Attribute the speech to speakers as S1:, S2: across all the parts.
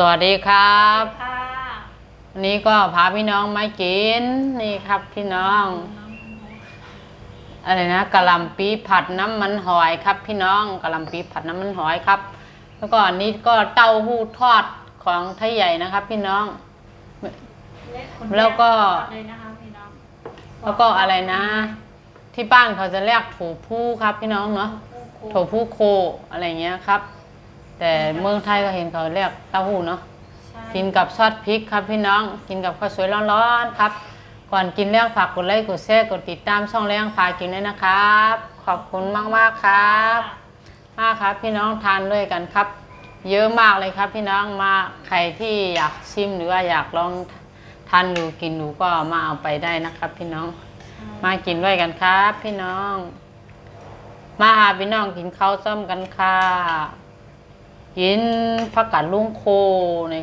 S1: สวัสดีครับ
S2: ค่ะ
S1: วันนี้ก็พาพี่น้องมากิน นี่ครับพี่น้อง อะไรนะกะหล่ำปีผัดน้ำมันหอยครับพี่น้องกะหล่ำปีผัดน้ำมันหอยครับ แล้วก็อันนี้ก็เต้าหู้ทอดของไทยใหญ่นะครับ พี่น้อง แล้วก็
S2: เลยนะคะพี่น้อง
S1: แล้วก็อะไรนะ ที่บ้านเขาจะเรียกถูผู้ครับพี่น้องเนาะ
S2: โค
S1: ถูผู้โคอะไรเงี้ยครับ แต่เมืองไทยก็เห็นเขาเรียกเต้าหู้เนาะ
S2: ใช่
S1: กินกับซอสพริกครับพี่น้อง กินกับข้าวสวยร้อนๆครับ ก่อนกินเรื่องฝากกดไลค์กดแชร์กดติดตามช่องเรื่องพากินด้วยนะครับ ขอบคุณมากๆครับ มากครับพี่น้องทานด้วยกันครับ เยอะมากเลยครับพี่น้องมาใครที่อยากชิมหรือว่าอยากลองทานดูกินดูก็มาเอาไปได้นะครับ พี่น้อง มากินด้วยกันครับ พี่น้อง มาหาพี่น้องกินข้าวซ้ำกันค่ะกินผักกาดลุงโคนะ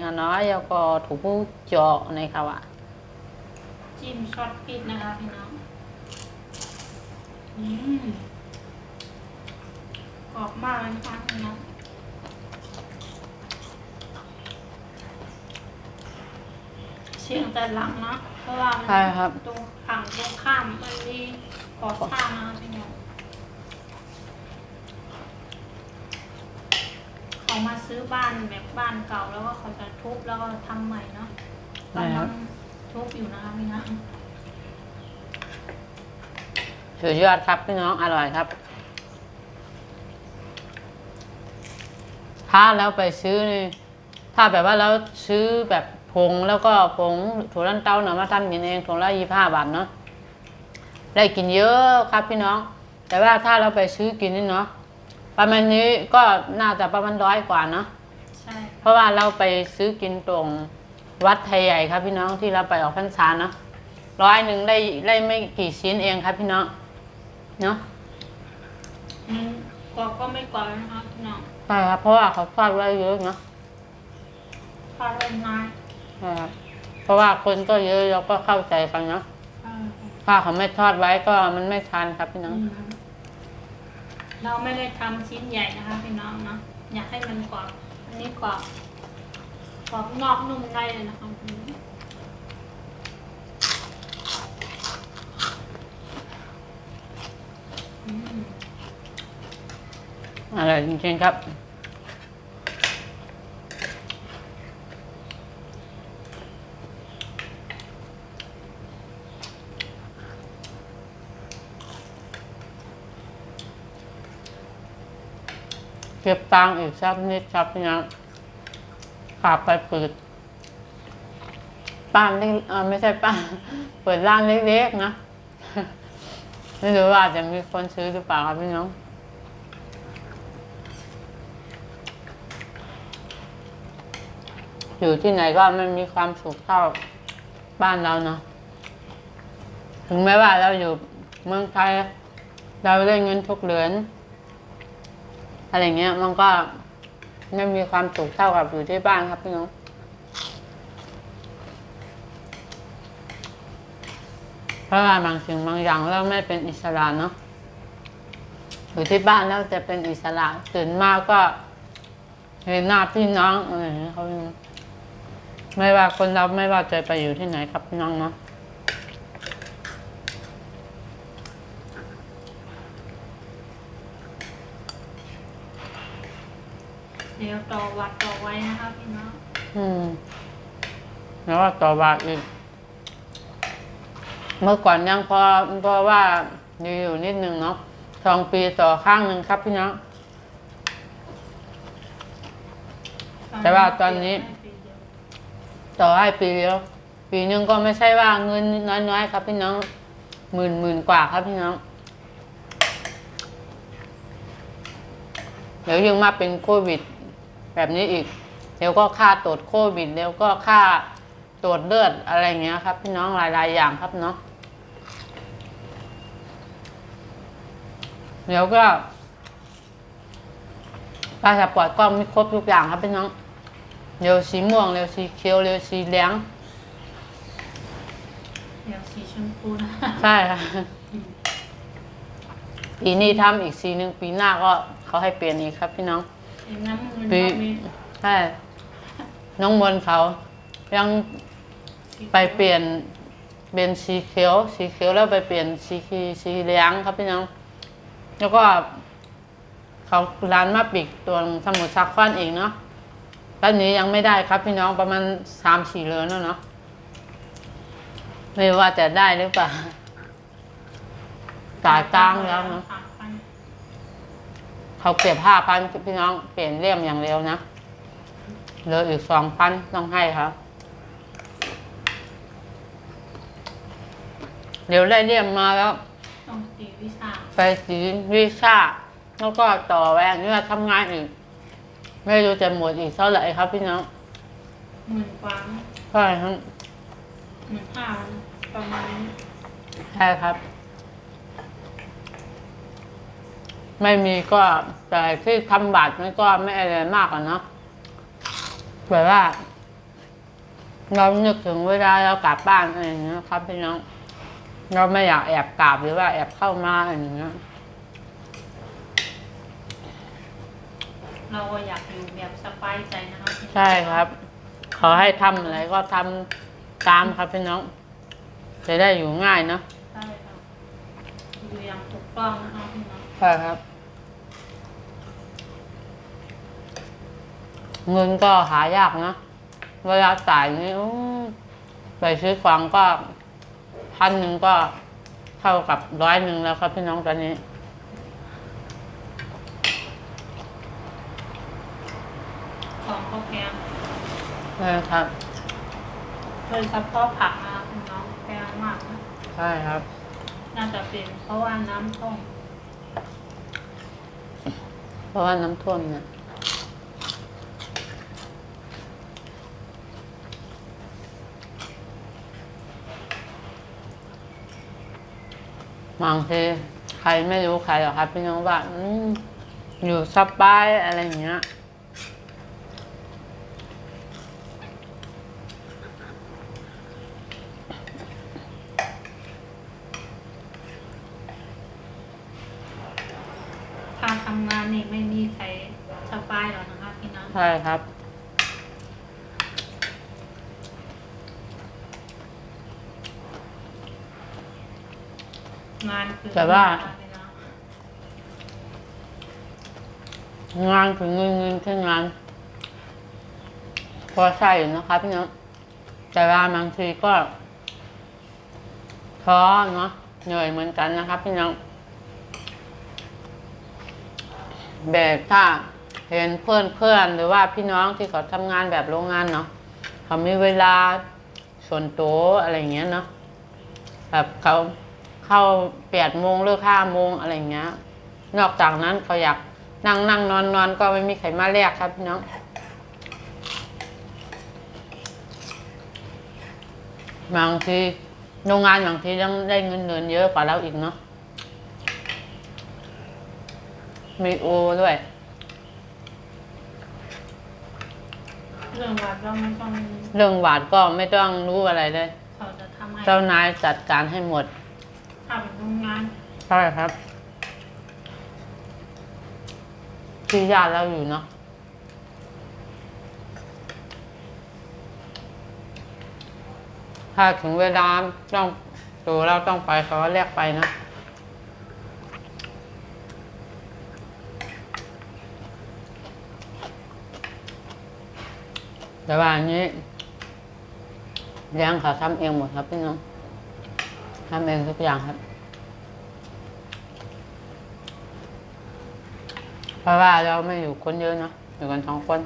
S1: คะเนาะแล้วก็ถูกผู้เจาะนะคะว่ะ
S2: จิ้มซอสพริกนะคะพี่น้องอืมกรอบมากเลยนะคะพี่น้องเสียงแต่หลังเนาะเพราะว่ามัน
S1: ใช่ครับ
S2: ตรงฝั่งตรงข้ามมันมีก่อสร้างนะคะพี่น้องเขา มาซื้อบ้านแบบบ้านเก่าแล้วก็เขาจะทุบแล้วก็ทำใหม่เนาะ
S1: ใช่ครั
S2: กำลั
S1: บ
S2: งทุบอยู่นะคะพี่น้อง
S1: สุดยอดครับพี่น้องอร่อยครับ ถ้าแล้วไปซื้อนี่ถ้าแบบว่าเราซื้อแบบผงแล้วก็ผงถั่วลันเต้าเนาะมาทำกินเองถุงละยี่ห้าบาทเนาะได้กินเยอะครับพี่น้อง แต่ว่าถ้าเราไปซื้อกินนี่เนาะ ประมาณนี้ก็น่าจะประมาณร้อยกว่าเนาะ
S2: ใช่
S1: เพราะว่าเราไปซื้อกินตรงวัดไทยใหญ่ครับพี่น้องที่เราไปออกพรรษาเนาะร้อยหนึ่งได้ได้ไม่กี่ชิ้นเองครับพี่น้องเนาะ
S2: อืมกรอบก็ไม่กรอบนะคะพี่น้อง
S1: ใช่ครับเพราะว่าเขาทอดไว้เยอะเนาะ
S2: ทอดเลยนาย
S1: ใช่ครับเพราะว่าคนก็เยอะเราก็เข้าใจกันเนาะ
S2: เออ
S1: ถ้าเขาไม่ทอดไว้ก็มันไม่ทันครับพี่น้อง
S2: อืม เราไม่ได้ทำชิ้นใหญ่นะคะพี่น้องเนาะอยากให้มันกรอบอันนี้กรอบกรอบนอกนุ่มในเลยนะคะองอืม
S1: อร่อยจริงๆครับ เก็บตังอีกสักนิดครับพี่น้องขาไปเปิดป้านเล็กไม่ใช่ป้านเปิดร้านเล็กๆนะไม่รู้ว่าจะมีคนซื้อหรือเปล่าครับพี่น้องอยู่ที่ไหนก็ไม่มีความสุขเท่าบ้านเราเนาะถึงแม้ว่าเราอยู่เมืองไทย เราได้เงินทุกเดือน อะไรเงี้ยมันก็ไม่มีความสุขเท่ากับอยู่ที่บ้านครับพี่น้องเพราะว่าบางสิ่งบางอย่างเราไม่เป็นอิสระเนาะอยู่ที่บ้านแล้วจะเป็นอิสระตื่นมาก็เห็นหน้าพี่น้องอะไรอย่างเงี้ยเขาไม่ว่าคนเราไม่ว่าจะไปอยู่ที่ไหนครับพี่น้องเนาะ
S2: ดี๋ยวต่อวัดต่อไว้นะคะพี่น้อง
S1: อืมแล้วก็ต่อบาทอีกเมื่อก่อนยังพอพอว่าอยู่อยู่นิดนึงเนาะสองปีต่อข้างหนึ่งครับพี่น้อง แต่ว่าตอนนี้ ต่อให้ปีเดียวปีหนึ่งก็ไม่ใช่ว่าเงินน้อยๆครับพี่น้องหมื่นหมื่นกว่าครับพี่น้อง เดี๋ยวยังมาเป็นโควิด แบบนี้อีกเดี๋ยวก็ค่าตรวจโควิดเดี๋ยวก็ค่าตรวจเลือดอะไรเงี้ยครับ พี่น้องหลายๆอย่างครับเนาะเดี๋ยวก็พาสปอร์ตก็มีครบทุกอย่างครับพี่น้องเร็วสีม่วงเร็วสีเขียวเร็วสีเหลือง
S2: เดี๋ยวสีชมพูนะ
S1: ใช่ค่ะปีนี้ทำอีกสีหนึ่งปีหน้าก็เขาให้เปลี่ยนอีกครับพี่น้อง
S2: เห็นน้ำเงิน
S1: ปี
S2: ก็มี
S1: ใช่น้องมนต์เขายังไปเปลี่ยนเป็นสีเขียว สีเขียวแล้วไปเปลี่ยนสีขีสีเหลืองครับพี่น้อง แล้วก็ เขาร้านมาปิกตัวสมุทรสาครเองเนาะตอนนี้ยังไม่ได้ครับพี่น้องประมาณสามสี่เรือนแล้วเนาะไม่ว่าจะได้หรือเปล่าจ่ายตังค์แล้วเนาะ
S2: สามพัน
S1: เขาเก็บห้าพันพี่น้องเปลี่ยนเลี่ยมอย่างเร็วนะเหลืออีกสองพันต้องให้ครับเดี๋ยวได้เลี่ยมมาแล้ว
S2: ต้องตีวิชา
S1: ไปสีวีซ่าแล้วก็ต่อแหวนเนี่ยทำงานอีก ไม่รู้จะหมดอีกเท่าไหร่ครับพี่น้อง
S2: หมื่นกว่า
S1: ใช่ครับ
S2: หมื่นห้าประมาณนี้
S1: ใช่ครับ ไม่มีก็แต่ที่ทำบัตรนี่ก็ไม่อะไรมากอะเนาะแบบว่า เรานึกถึงเวลาเรากลับบ้านอะไรอย่างเงี้ยครับพี่น้อง เราไม่อยากแอบกลับหรือว่าแอบเข้ามาอะไรอย่างเงี้ย
S2: เราก็อยากอยู่แบบสบายใจนะคะพี่น้อง
S1: ใช่ครับ ขอให้ทำอะไรก็ทำตามครับพี่น้อง จะได้อยู่ง่ายเนาะ
S2: ใช่ค่ะอยู่อย่างถูกต้องนะคะพี่น้อง
S1: ใช่ครับ เงินก็หายากนะ เวลาจ่ายนี่อู้ไปซื้อของก็พันหนึ่งก็เท่ากับร้อยหนึ่งแล้วครับพี่น้องตอนนี้
S2: ของก็แพง
S1: ใช่ครับ
S2: โดยเฉพาะผักนะคะพี่น้องแพงมากนะ
S1: ใช่ครับ
S2: น่าจะเป็นเพราะว่าน้ำท่วม
S1: เพราะว่าน้ำท่วมเนี่ย บางทีใครไม่รู้ใครหรอกครับ พี่น้องว่าอืมอยู่สบายอะไรอย่างเงี้ย
S2: ถ้าทำงานนี่ไม่มีใครสบายหรอกนะคะพี่น้อง
S1: ใช่ครับ
S2: งานคือ
S1: แต่ว่า
S2: พี่น้อง
S1: งานถึงเงินเงินแค่งาน พอใช่อยู่นะครับพี่น้องแต่ว่าบางทีก็ท้อเนาะเหนื่อยเหมือนกันนะครับพี่น้องแบบถ้าเห็นเพื่อนเพื่อนๆหรือว่าพี่น้องที่เขาทำงานแบบโรงงานเนาะเขามีเวลาส่วนตัวอะไรอย่างเงี้ยเนาะแบบเขา เข้าแปดโมงเลิกห้าโมงอะไรอย่างเงี้ย นอกจากนั้นเขาอยากนั่งนั่งนอนนอนก็ไม่มีใครมาเรียกครับพี่น้องบางทีโรงงานบางทีต้องได้เงินเดือนเยอะกว่าเราอีกเนาะมีโอด้วย
S2: เรื่องวัดเราไม่ต้อง
S1: เรื่องหวานก็ไม่ต้องรู้อะไรเลย
S2: เขาจะทำให้
S1: เจ้านายจัดการให้หมด
S2: ทำงาน
S1: ใช่ครับที่ญาติเราอยู่เนาะถ้าถึงเวลาต้องตัวเราต้องไปเขาก็เรียกไปนะแต่ว่าอันนี้เลี้ยงเขาทำเองหมดครับพี่น้องทำเองทุกอย่างครับ เพราะว่าเราไม่อยู่คนเยอะเนาะอยู่กันสองคน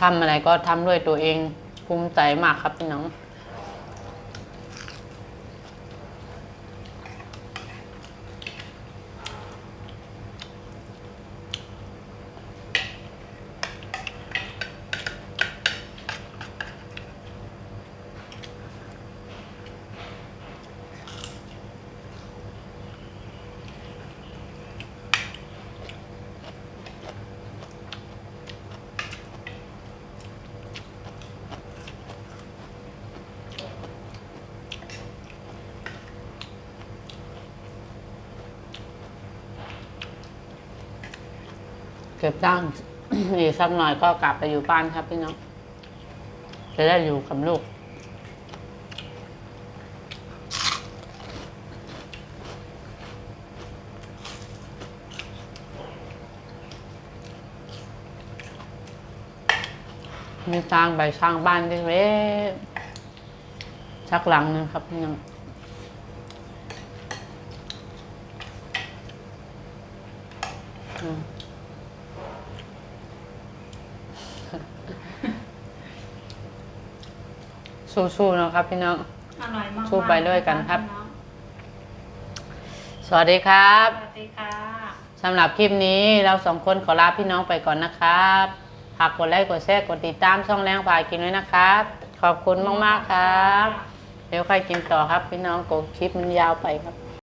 S1: ทำอะไรก็ทำด้วยตัวเองภูมิใจมากครับพี่น้อง เก็บตังค์อีกสักหน่อยก็กลับไปอยู่บ้านครับพี่น้องจะได้อยู่กับลูกมีสร้างใบสร้างบ้านเล็กๆชักหลังหนึงครับพี่น้อง สู้ๆนะครับพี่น้อง
S2: อร่อยมากๆ
S1: สู้ไปด้วยกันครับ
S2: พี่อง
S1: สวัสดีครับ
S2: สวัสดีค่ะ
S1: สำหรับคลิปนี้เราสองคนขอลาพี่น้องไปก่อนนะครับฝากกดไลค์กดแชร์กดติดตามช่องแรงพากินด้วยนะครับ ขอบคุณมากๆครับ เดี๋ยวใครกินต่อครับพี่น้องกดคลิปมันยาวไปครับ